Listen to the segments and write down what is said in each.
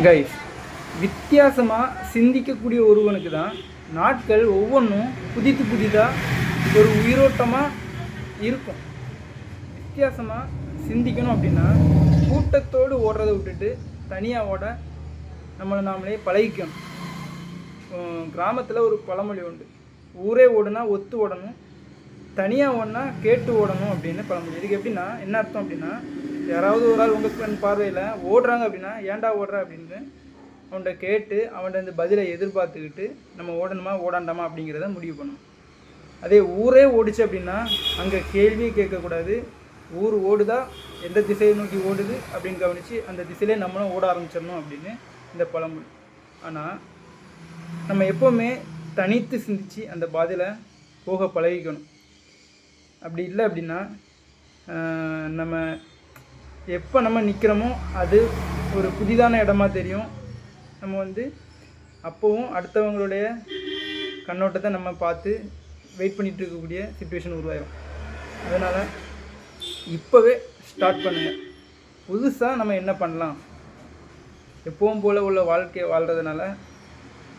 Guys வித்தியாசமாக சிந்திக்கக்கூடிய ஒருவனுக்கு தான் நாட்கள் ஒவ்வொன்றும் புதிது புதிதாக ஒரு உயிரோட்டமாக இருக்கும். வித்தியாசமாக சிந்திக்கணும் அப்படின்னா கூட்டத்தோடு ஓடுறதை விட்டுட்டு தனியாக ஓட நம்மளை நாமளே பழகிக்கணும். கிராமத்தில் ஒரு பழமொழி உண்டு. ஊரே ஓடுனா ஒத்து ஓடணும் தனியாக ஓடனா கேட்டு ஓடணும் அப்படின்னு பழமொழி. இதுக்கு எப்படின்னா என்ன அர்த்தம் அப்படின்னா யாராவது ஒரு ஆள் உங்கள் ஃப்ரெண்ட் பார்வையில் ஓடுறாங்க அப்படின்னா ஏன்டா ஓடுற? அப்படின்னு அவன்கிட்ட கேட்டு அவன்கிட்ட இந்த பதிலை எதிர்பார்த்துக்கிட்டு நம்ம ஓடணுமா ஓடாண்டாமா அப்படிங்கிறத முடிவு பண்ணணும் அதே ஊரே ஓடிச்சு அப்படின்னா அங்கே கேள்வியே கேட்கக்கூடாது. ஊர் ஓடுதா எந்த திசையை நோக்கி ஓடுது அப்படின்னு கவனித்து அந்த திசையிலே நம்மளும் ஓட ஆரம்பிச்சிடணும் அப்படின்னு இந்த பழமொழி. ஆனால் நம்ம எப்போவுமே தனித்து சிந்திச்சு அந்த பாதையில் போக பழகிக்கணும். அப்படி இல்லை அப்படின்னா நம்ம எப்போ நம்ம நிற்கிறோமோ அது ஒரு புதிதான இடமா தெரியும். நம்ம வந்து அப்போவும் அடுத்தவங்களுடைய கண்ணோட்டத்தை நம்ம பார்த்து வெயிட் பண்ணிட்டு இருக்கக்கூடிய சுச்சுவேஷன் உருவாயிடும் அதனால் இப்போவே ஸ்டார்ட் பண்ணுங்கள் புதுசாக நம்ம என்ன பண்ணலாம்? எப்பவும் போல் உள்ள வாழ்க்கையை வாழ்கிறதுனால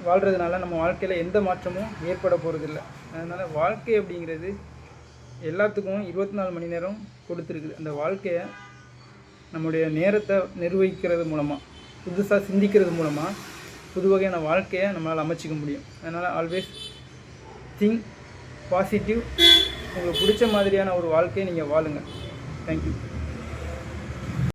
வாழ்கிறதுனால நம்ம வாழ்க்கையில் எந்த மாற்றமும் ஏற்பட போகிறதில்ல அதனால் வாழ்க்கை அப்படிங்கிறது எல்லாத்துக்கும் இருபத்தி நாலு மணி நேரம் கொடுத்துருக்குது. அந்த வாழ்க்கையை நம்முடைய நேரத்தை நிர்வகிக்கிறது மூலமாக புதுசாக சிந்திக்கிறது மூலமாக புது வகையான வாழ்க்கையை நம்மளால் அமைச்சிக்க முடியும். அதனால் ஆல்வேஸ் திங்க் பாசிட்டிவ் உங்களுக்கு பிடிச்ச மாதிரியான ஒரு வாழ்க்கையை நீங்கள் வாழுங்க. தேங்க்யூ